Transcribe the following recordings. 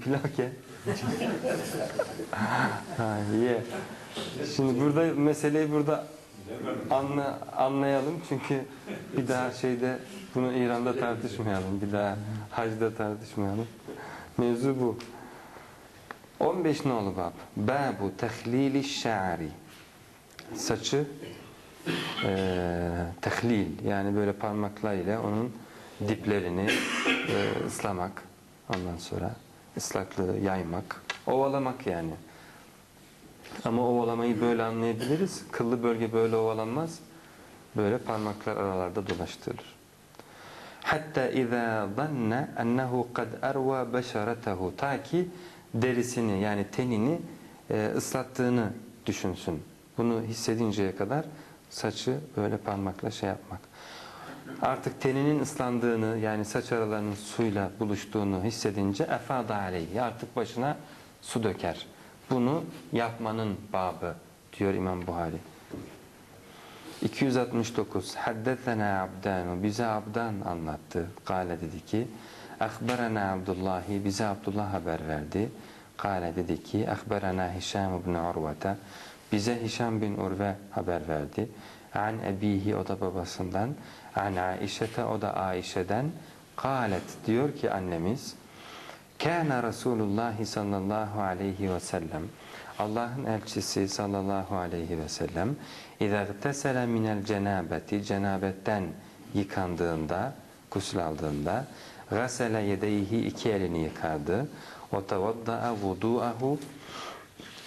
plake. ha, ye. Şimdi burada meseleyi burada anla, anlayalım çünkü bir daha şeyde bunu İran'da tartışmayalım. Bir daha hacda tartışmayalım. Mevzu bu. 15 nolu bab. Babu tehlili şa'ri. Saçı eee tehlil yani böyle parmaklarıyla onun diplerini eee, ıslamak. Ondan sonra ıslaklığı yaymak. Ovalamak yani. Ama ovalamayı böyle anlayabiliriz. Kıllı bölge böyle ovalanmaz. Böyle parmaklar aralarda dolaştırılır. Hatta izâ zanne ennehu kad erva beşeretehu ta ki derisini yani tenini e, ıslattığını düşünsün. Bunu hissedinceye kadar saçı böyle parmakla şey yapmak. Artık teninin ıslandığını yani saç aralarının suyla buluştuğunu hissedince efada aleyhi artık başına su döker. Bunu yapmanın babı diyor İmam Buhari. 269 Haddetena Abdanu bize Abdan anlattı. Kale dedi ki Akberena Abdullahi bize Abdullah haber verdi. Kale dedi ki Akberena Hişam ibn Urvata bize Hişam bin Urve haber verdi An ebihi o da babasından an Aişete o da Aişe'den Kalet diyor ki annemiz Kâne Resulullah sallallahu aleyhi ve sellem Allah'ın elçisi sallallahu aleyhi ve sellem اِذَا اغْتَسَلَ مِنَ الْجَنَابَةِ Cenabetten yıkandığında, gusül aldığında غَسَلَ يَدَيْهِ iki elini yıkardı. وَتَوَضَّأَ وُضُوءَهُ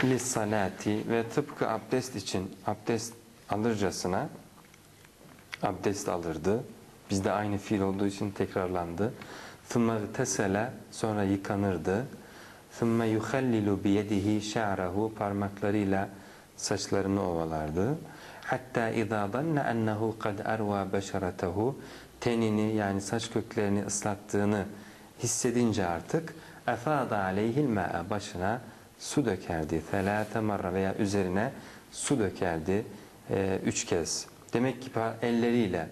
لِلصَّلَاتِ Ve tıpkı abdest için abdest alırcasına abdest alırdı. Bizde aynı fiil olduğu için tekrarlandı. ثُمَّ اغْتَسَلَ Sonra yıkanırdı. ثُمَّ يُخَلِّلُ بِيَدِهِ شَعْرَهُ Parmaklarıyla saçlarını ovalardı. Hatta اِذَا ظَنَّ اَنَّهُ قَدْ اَرْوَى بَشَرَتَهُ Tenini yani saç köklerini ıslattığını hissedince artık اَفَاضَ عَلَيْهِ الْمَاءَ Başına su dökerdi. ثَلَاثَ marra veya üzerine su dökerdi e, üç kez. Demek ki elleriyle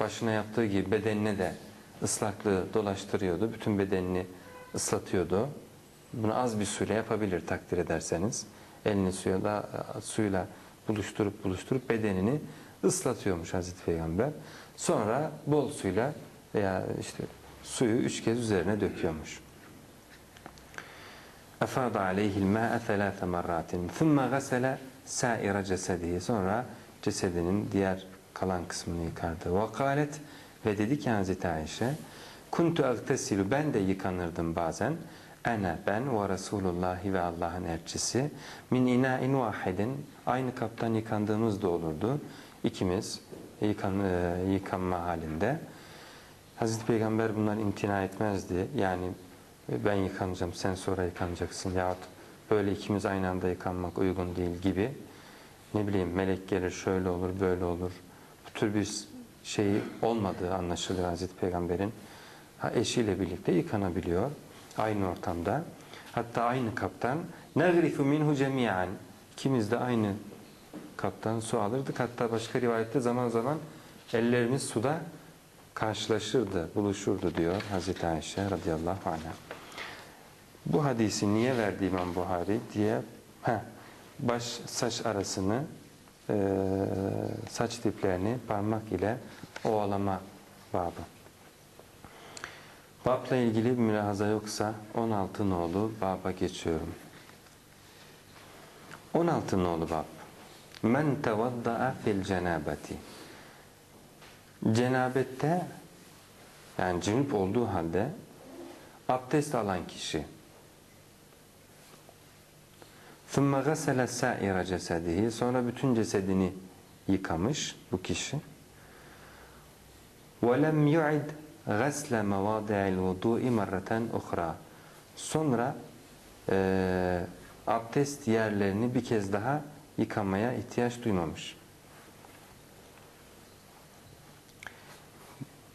başına yaptığı gibi bedenine de ıslaklığı dolaştırıyordu. Bütün bedenini ıslatıyordu. Bunu az bir suyla yapabilir takdir ederseniz. Elini suya da suyla buluşturup buluşturup bedenini ıslatıyormuş Hazreti Peygamber. Sonra bol suyla veya işte suyu üç kez üzerine döküyormuş. Efada aleyhil mâ'e thelâthe marratin. Thumma gasele sâire cesedihi. Sonra cesedinin diğer kalan kısmını yıkardı. Ve kâlet ve dedi ki Hazreti Ayşe Kuntu agtesilu ben de yıkanırdım bazen. Ene ben ve Resulullahi ve Allah'ın elçisi min ina'in vahidin aynı kaptan yıkandığımız da olurdu. İkimiz yıkan, e, yıkanma halinde. Hazreti Peygamber bundan imtina etmezdi. Yani ben yıkanacağım sen sonra yıkanacaksın yahut böyle ikimiz aynı anda yıkanmak uygun değil gibi. Ne bileyim melek gelir şöyle olur böyle olur. Bu tür bir şey olmadığı anlaşılır Hazreti Peygamber'in. Ha, eşiyle birlikte yıkanabiliyor aynı ortamda. Hatta aynı kaptan negrifu minhu cemiyan ikimiz de aynı kaptan su alırdık. Hatta başka rivayette zaman zaman ellerimiz suda karşılaşırdı, buluşurdu diyor Hazreti Ayşe radıyallahu anh'a. Bu hadisi niye verdi İmam Buhari diye heh, baş saç arasını e, saç diplerini parmak ile ovalama babı. Babla ilgili bir mülahaza yoksa 16 nolu baba geçiyorum. 16 nolu bab. Men tevadda'a fil cenabeti. Cenabette yani cünüp olduğu halde abdest alan kişi ثُمَّ غَسَلَ سَائِرَ cesedihi sonra bütün cesedini yıkamış bu kişi وَلَمْ يُعِدْ غَسْلَ مَوَاضِعِ الْوُضُوءِ مَرَّةً اُخْرَى sonra e, abdest yerlerini bir kez daha yıkamaya ihtiyaç duymamış.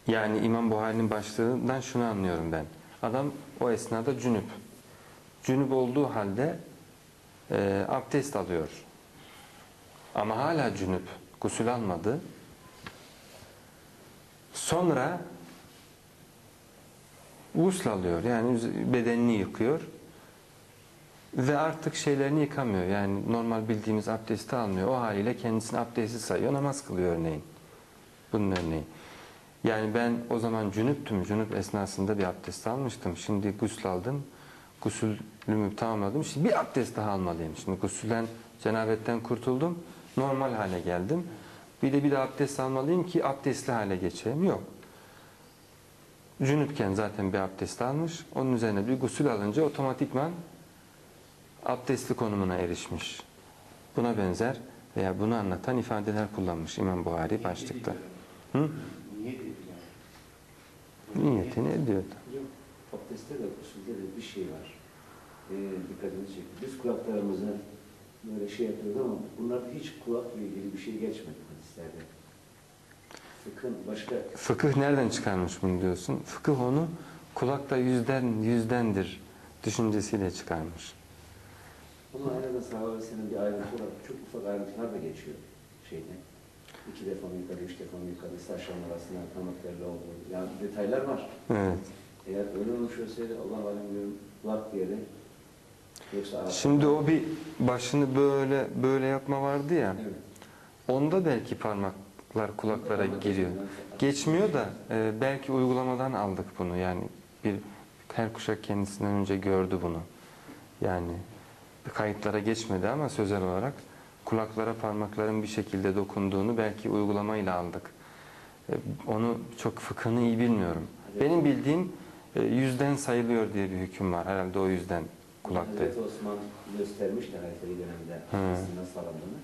Yani İmam Buhari'nin başlığından şunu anlıyorum ben. Adam o esnada cünüp. Cünüp olduğu halde e, abdest alıyor. Ama hala cünüp. Gusül almadı. Sonra Gusül alıyor. Yani bedenini yıkıyor. Ve artık şeylerini yıkamıyor. Yani normal bildiğimiz abdesti almıyor. O haliyle kendisini abdestsiz sayıyor. Namaz kılıyor örneğin. Bunun örneği. Yani ben o zaman cünüptüm. Cünüp esnasında bir abdest almıştım. Şimdi gusül aldım. Gusülümü tamamladım. Şimdi bir abdest daha almalıyım. Şimdi gusülden, cenabetten kurtuldum. Normal hale geldim. Bir de bir de abdest almalıyım ki abdestli hale geçeyim. Yok. Cünüpken zaten bir abdest almış. Onun üzerine bir gusül alınca otomatikman abdestli konumuna erişmiş. Buna benzer veya bunu anlatan ifadeler kullanmış İmam Buhari başlıkta. Hı? Niyetini ediyordu. Abdestte de usulde de bir şey var. Ee, dikkatinizi çekti. Biz kulaklarımızı böyle şey yapıyoruz ama bunlarda hiç kulakla ilgili bir şey geçmedi hadislerde. Fıkhın başka Fıkıh nereden çıkarmış bunu diyorsun? Fıkıh onu kulakta yüzden yüzdendir düşüncesiyle çıkarmış. Ama herhalde sahabe senin bir ayrıntı olarak çok ufak ayrıntılar da geçiyor şeyde. İki defa mı yıkadı, üç defa mı yıkadı, saçların arasında terli olduğu. Yani detaylar var. Evet. Eğer öyle olmuş olsaydı Allah alem diyorum kulak diye de yoksa Arap. Şimdi o bir başını böyle böyle yapma vardı ya. Evet. Onda belki parmaklar kulaklara giriyor. Geçmiyor da e, belki uygulamadan aldık bunu. Yani bir her kuşak kendisinden önce gördü bunu. Yani kayıtlara geçmedi ama sözel olarak kulaklara parmakların bir şekilde dokunduğunu belki uygulamayla aldık. E, onu çok fıkhını iyi bilmiyorum. Benim bildiğim e, yüzden sayılıyor diye bir hüküm var. Herhalde o yüzden kulakta. Hazreti Osman göstermişti halifeli dönemde aslında sarıldığını.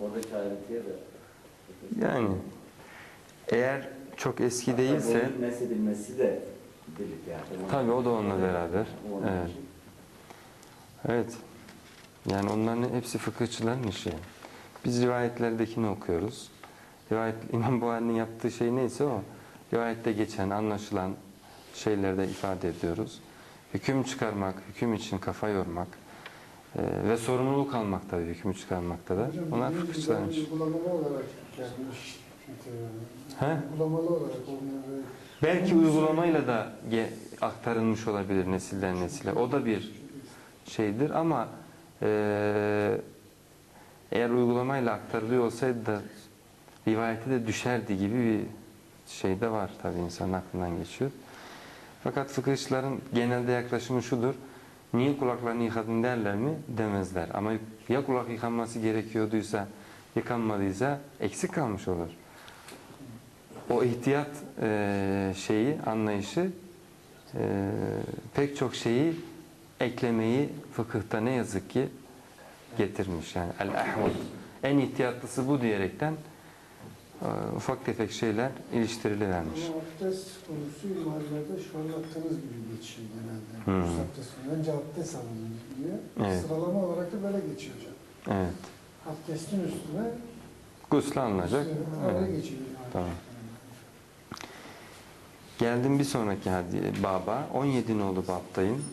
Oradaki ayrıntıya da Yani eğer çok eski değilse Bunun nesedilmesi de birlikte yani. Tabii o da onunla beraber. Onun Evet. için. Evet. Yani onların hepsi fıkıhçıların işi. Biz rivayetlerdekini okuyoruz. Rivayet, İmam Buhari'nin yaptığı şey neyse o. Rivayette geçen, anlaşılan şeylerde ifade ediyoruz. Hüküm çıkarmak, hüküm için kafa yormak e, ve sorumluluk almak tabii hükmü çıkarmakta da. Hocam, bir fıkıhçıların işi. Uygulamalı olarak gelmiş. He? Uygulamalı olarak onları Belki uygulamayla da aktarılmış olabilir nesilden nesile. O da bir şeydir ama eee, eğer uygulamayla aktarılıyor olsaydı da rivayete de düşerdi gibi bir şey de var tabii insanın aklından geçiyor. Fakat fıkıhçıların genelde yaklaşımı şudur. Niye kulaklarını yıkadın derler mi? Demezler. Ama ya kulak yıkanması gerekiyorduysa, yıkanmadıysa eksik kalmış olur. O ihtiyat eee, şeyi, anlayışı eee, pek çok şeyi eklemeyi fıkıhta ne yazık ki getirmiş. Yani el-ahvud. En ihtiyatlısı bu diyerekten ufak tefek şeyler iliştirilevermiş. ama abdest konusu imallerde şu anlattığınız gibi geçiyor genelde. Hmm. Abdest. Önce abdest alın diye. Evet. Sıralama olarak da böyle geçiyor hocam. Evet. Abdestin üstüne Gusül alınacak. Evet. geçiyor. Tamam. Geldim bir sonraki hadi baba. 17 nolu babdayım.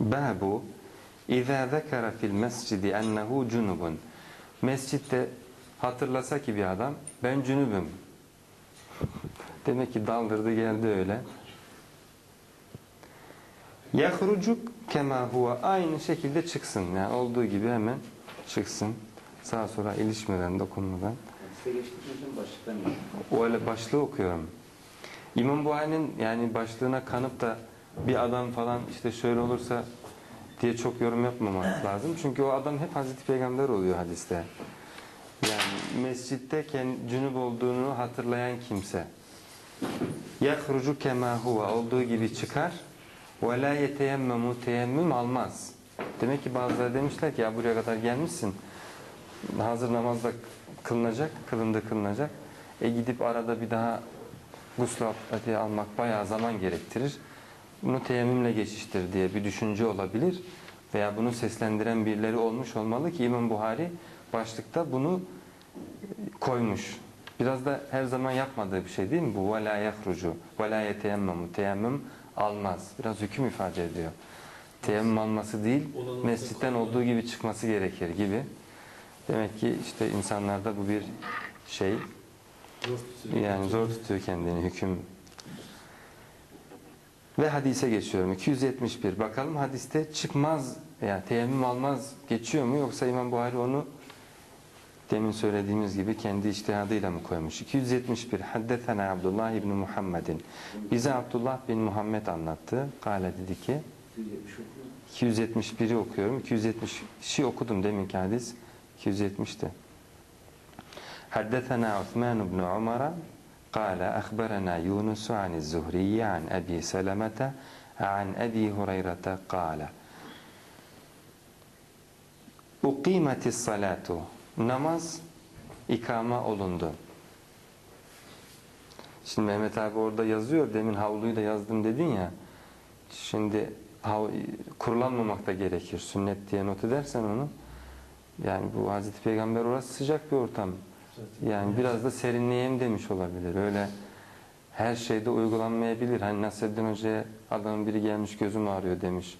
Babu İzâ zekara fil mescidi ennehu cunubun. Mescitte hatırlasa ki bir adam ben cünübüm. Demek ki daldırdı geldi öyle. Yahrucuk kema huve aynı şekilde çıksın. Yani olduğu gibi hemen çıksın. Sağa sola ilişmeden, dokunmadan. O öyle başlığı okuyorum. İmam Buhari'nin yani başlığına kanıp da bir adam falan işte şöyle olursa diye çok yorum yapmamak lazım. Çünkü o adam hep Hazreti Peygamber oluyor hadiste. Yani mescitteyken cünüp olduğunu hatırlayan kimse. Yahrucu kema huve olduğu gibi çıkar. Ve la yeteyemmemu teyemmüm almaz. Demek ki bazıları demişler ki ya buraya kadar gelmişsin. Hazır namazda kılınacak, kılındı kılınacak. E gidip arada bir daha gusül abdesti almak bayağı zaman gerektirir. Bunu teyemmümle geçiştir diye bir düşünce olabilir. Veya bunu seslendiren birileri olmuş olmalı ki İmam Buhari başlıkta bunu koymuş. Biraz da her zaman yapmadığı bir şey değil mi bu? وَلَا يَخْرُجُ وَلَا يَتَيَمَّمُ Teyemmüm almaz. Biraz hüküm ifade ediyor. Teyemmüm alması değil, mescitten olduğu gibi çıkması gerekir gibi. Demek ki işte insanlarda bu bir şey yani zor tutuyor kendini hüküm. Ve hadise geçiyorum. 271. Bakalım hadiste çıkmaz yani teyemmüm almaz geçiyor mu yoksa İmam Buhari onu demin söylediğimiz gibi kendi içtihadıyla mı koymuş? 271 Haddethena Abdullah İbni Muhammed'in bize Abdullah bin Muhammed anlattı. Kale dedi ki 271'i okuyorum. 270'i okudum deminki hadis. 270'ti. Haddethena Osman ibn Umar'a kale akhbarana Yunus an Zuhri an Ebi Selamete an Ebi Hureyre'te kale Uqimatis salatu namaz ikama olundu. Şimdi Mehmet abi orada yazıyor. Demin havluyu da yazdım dedin ya. Şimdi kurulanmamak da gerekir. Sünnet diye not edersen onu. Yani bu Hazreti Peygamber orası sıcak bir ortam. Yani biraz da serinleyeyim demiş olabilir. Öyle her şeyde uygulanmayabilir. Hani Nasreddin Hoca'ya adamın biri gelmiş gözüm ağrıyor demiş.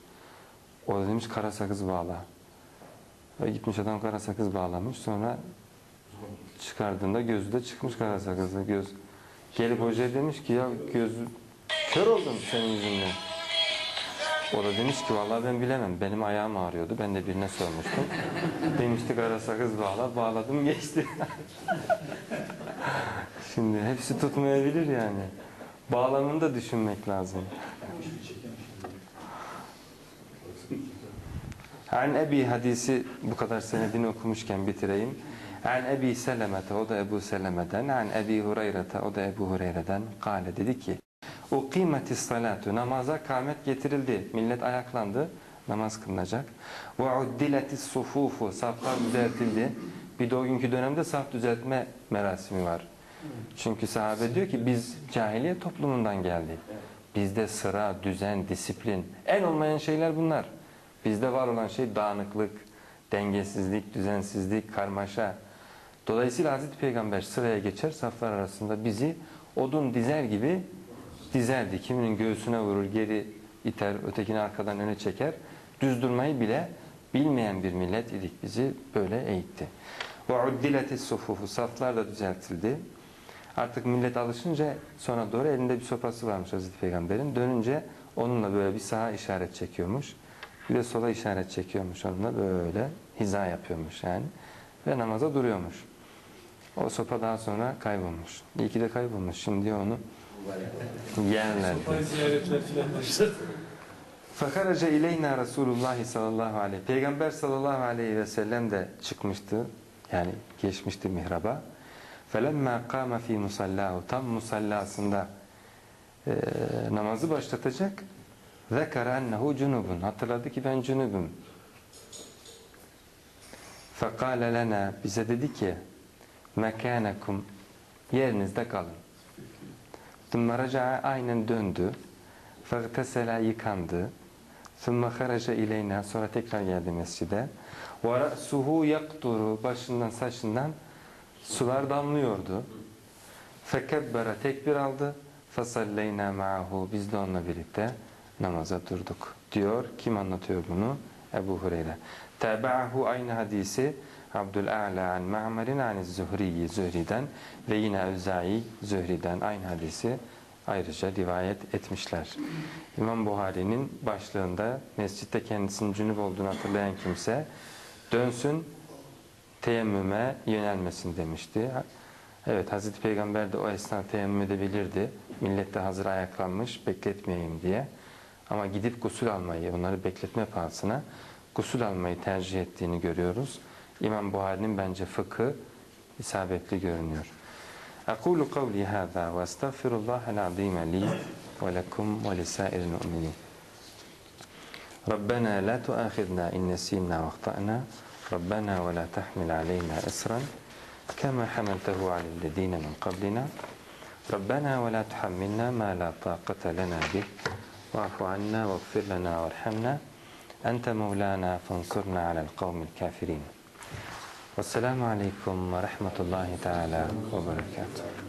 O da demiş kara sakız bağla. Ve gitmiş adam kara sakız bağlamış. Sonra çıkardığında gözü de çıkmış kara sakızlı göz. Gelip hocaya demiş ki ya gözü kör oldum senin yüzünden. O da demiş ki vallahi ben bilemem. Benim ayağım ağrıyordu. Ben de birine sormuştum. Demişti kara sakız bağla. Bağladım geçti. Şimdi hepsi tutmayabilir yani. Bağlamını da düşünmek lazım. An Ebi hadisi bu kadar senedini okumuşken bitireyim. An Ebi Seleme'te o da Ebu Seleme'den. An Ebi Hureyre'te o da Ebu Hureyre'den. Kale dedi ki Uqimetis salatu namaza kâmet getirildi. Millet ayaklandı. Namaz kılınacak. Ve uddiletis sufufu saflar düzeltildi. Bir de o günkü dönemde saf düzeltme merasimi var. Çünkü sahabe diyor ki biz cahiliye toplumundan geldik. Bizde sıra, düzen, disiplin en olmayan şeyler bunlar. Bizde var olan şey dağınıklık, dengesizlik, düzensizlik, karmaşa. Dolayısıyla Hazreti Peygamber sıraya geçer saflar arasında bizi odun dizer gibi dizerdi. Kiminin göğsüne vurur, geri iter, ötekini arkadan öne çeker. Düz durmayı bile bilmeyen bir millet idik bizi böyle eğitti. Uddiletis sufufu saflar da düzeltildi. Artık millet alışınca sonra doğru elinde bir sopası varmış Hazreti Peygamber'in. Dönünce onunla böyle bir sağa işaret çekiyormuş. Bir de sola işaret çekiyormuş onunla böyle hiza yapıyormuş yani. Ve namaza duruyormuş. O sopa daha sonra kaybolmuş. İyi ki de kaybolmuş. Şimdi onu yerler. ziyaretler filan başladı. Fakaraca ileyna Resulullah sallallahu aleyhi Peygamber sallallahu aleyhi ve sellem de çıkmıştı. Yani geçmişti mihraba. Felemma kâme fî musallahu tam musallasında e, namazı başlatacak. Zekara ennehu cunubun. Hatırladı ki ben cunubum. Fekale lena bize dedi ki mekânekum yerinizde kalın. Thumma raca'a aynen döndü. Fagtesela yıkandı. Thumma kharaca ileyna sonra tekrar geldi mescide. Ve ra'suhu yakturu başından saçından sular damlıyordu. Fekebbere tekbir aldı. Fesalleyna ma'ahu biz de onunla birlikte namaza durduk. Diyor. Kim anlatıyor bunu? Ebu Hureyre. Tabi'ahu aynı hadisi Abdül'A'la an Ma'merin an Zühriyi Zühri'den ve yine Evzai Zühri'den aynı hadisi ayrıca rivayet etmişler. İmam Buhari'nin başlığında mescitte kendisinin cünüp olduğunu hatırlayan kimse dönsün teyemmüme yönelmesin demişti. Evet Hazreti Peygamber de o esnada teyemmüm edebilirdi. Millet de hazır ayaklanmış bekletmeyeyim diye. Ama gidip gusül almayı, onları bekletme pahasına gusül almayı tercih ettiğini görüyoruz. İmam Buhari'nin bence fıkı isabetli görünüyor. أقول قولي هذا وأستغفر الله العظيم لي ولكم ولسائر المؤمنين ربنا لا تؤاخذنا إن نسينا واخطأنا ربنا ولا تحمل علينا إصرا كما حملته على الذين من قبلنا ربنا ولا تحملنا ما لا طاقة لنا به واعف عنا واغفر لنا وارحمنا. أنت مولانا فانصرنا على القوم الكافرين. والسلام عليكم ورحمة الله تعالى وبركاته.